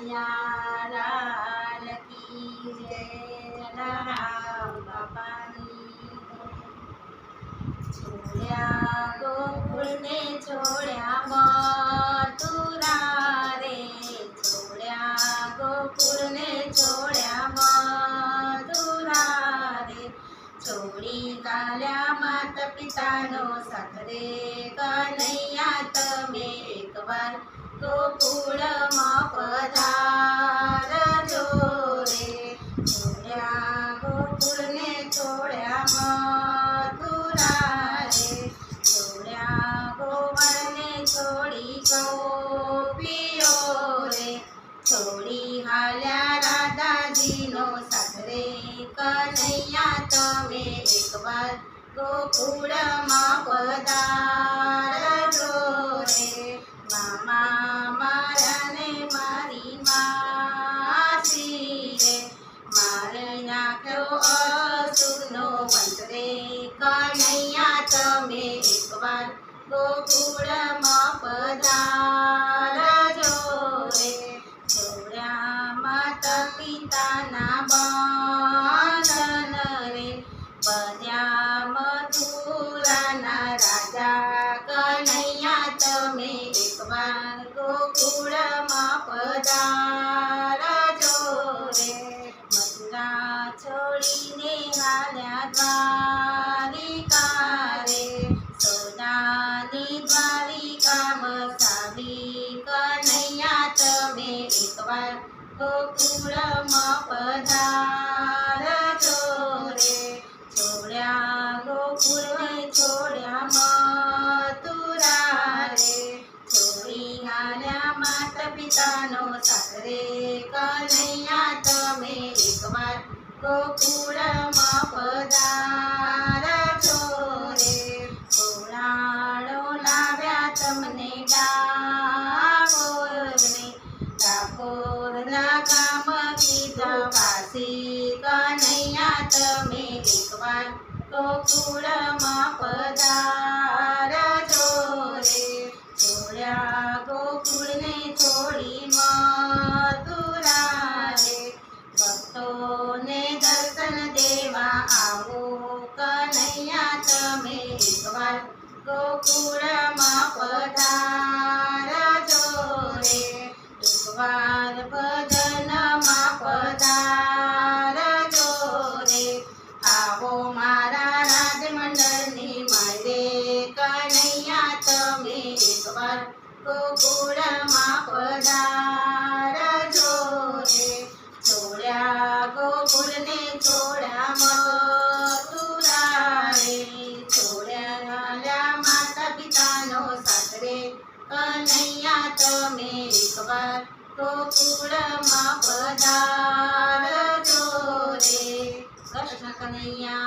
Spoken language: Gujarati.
કનૈયા લાલ કી જય જલારામ બાપાની છોડ્યા ગોકુળને છોડ્યા મથુરા રે છોડ્યા ગોકુળને માતા પિતાનો સાથ રે કનૈયા તમે એકવાર ગોકુળમાં પધારજો રે. છોડ્યા ગોકુળને છોડ્યા મથુરા રે. છોડ્યા ગોવર્ણને છોડી ગોપીઓ રે. છોડી હાલ્યા રાધાજીનો સાથ રે કનૈયા તમે એકવાર ગોકુળમાં પધારજો રે મારાને મારી માસી રે મારે નાખ્યો અસુરનો વંશ રે કનૈયા તમે એકવાર ગોકુળમાં પધારજો રે. માતા પિતાના બંધન ગોકુળમાં પધારજો રે. મથુરા છોડીને હાલ્યા દ્વારિકા રે સોનાની દ્વારિકા વસાવી કનૈયા, તમે એકવાર ગોકુળમાં પધારજો ગોકુળમાં પધારજો રે ઘોડાળો લાવ્યા તમને ડાકોરને ડાકોરના કામ કીધા પાસી કનૈયા તમે એકવાર ગોકુળમાં પધારજો રે છોડ્યા ગોકુળને છોડી મથુરા ગોકુળમાં પધારજો રે એકવાર ભજનમાં પધારજો રે આવો મારા રાજમંડળની મારે કનૈયા તમે એકવાર ગોકુળમાં પધારજો ગોકુળમાં પધારજો રે. કૃષ્ણ કનૈયા